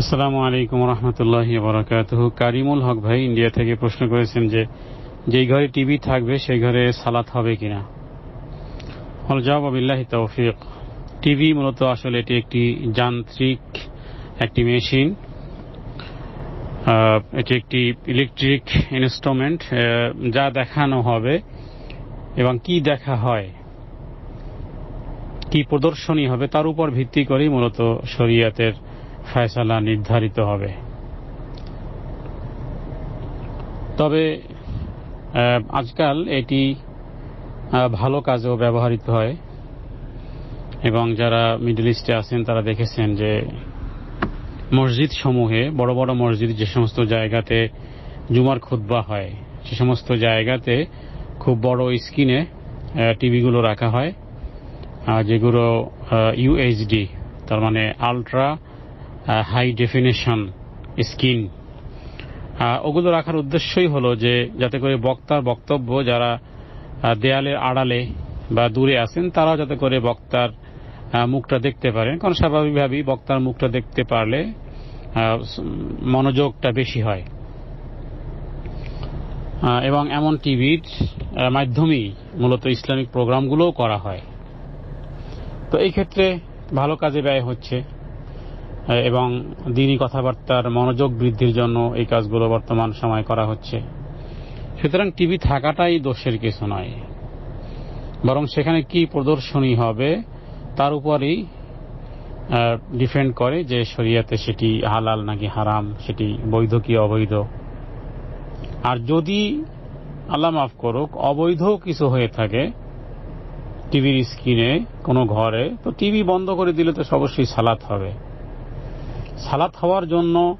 আসসালামু আলাইকুম রহমতুল্লাহ বরাকাত কারিমুল হক ভাই ইন্ডিয়া থেকে প্রশ্ন করেছেন যে, যেই ঘরে টিভি থাকবে, সেই ঘরে সালাত হবে কিনা? হল জবাব আবিল্লাহ তৌফিক। টিভি মূলত আসলে এটি একটি যান্ত্রিক একটি মেশিন। এটি একটি ইলেকট্রিক ইনস্ট্রুমেন্ট যা দেখানো হবে এবং কি দেখা হয়, কি প্রদর্শনী হবে, তার উপর ভিত্তি করেই মূলত শরিয়াতের ফয়সালা নির্ধারিত হবে। তবে আজকাল এটি ভালো কাজেও ব্যবহৃত হয়। এবং যারা মিডল ইস্টে আছেন, তারা দেখেছেন যে মসজিদ সমূহে বড় বড় মসজিদ যে সমস্ত জায়গাতে জুমার খুতবা হয়, সে সমস্ত জায়গাতে খুব বড় স্ক্রিনে টিভিগুলো রাখা হয় যেগুলো ইউএইচডি তার মানে আলট্রা হাই ডেফিনেশন স্ক্রিন ওগুলো রাখার উদ্দেশ্যই হলো যে, যাতে করে বক্তার বক্তব্য যারা দেয়ালের আড়ালে বা দূরে আছেন, তারাও যাতে করে বক্তার মুখটা দেখতে পারেন। কারণ স্বাভাবিকভাবেই বক্তার মুখটা দেখতে পারলে মনোযোগটা বেশি হয়। এবং এমন টিভির মাধ্যমেই মূলত ইসলামিক প্রোগ্রামগুলোও করা হয়। তো এই ক্ষেত্রে ভালো কাজে ব্যয় হচ্ছে। এবং দিনই কথাবার্তার মনোযোগ বৃদ্ধির জন্য এই কাজগুলো বর্তমান সময় করা হচ্ছে। সুতরাং টিভি থাকাটাই দোষের কিছু নয়। বরং সেখানে কি প্রদর্শনী হবে, তার উপরই ডিপেন্ড করে যে শরিয়াতে সেটি হালাল নাকি হারাম, সেটি বৈধ কি অবৈধ। আর যদি আল্লাহ মাফ করুক, অবৈধ কিছু হয়ে থাকে টিভির স্ক্রিনে কোনো ঘরে, তো টিভি বন্ধ করে দিলে তো অবশ্যই সালাত হবে। সালাত হওয়ার জন্য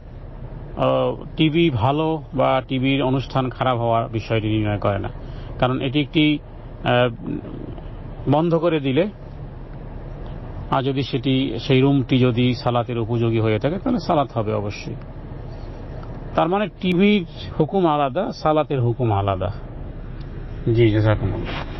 টিভি ভালো বা টিভির অনুষ্ঠান খারাপ হওয়ার বিষয়টি নির্ণয় করে না। কারণ এটি একটি বন্ধ করে দিলে, আর যদি সেটি, সেই রুমটি যদি সালাতের উপযোগী হয়ে থাকে, তাহলে সালাত হবে অবশ্যই। তার মানে টিভির হুকুম আলাদা, সালাতের হুকুম আলাদা। জি, জাজাকুমুল্লাহ।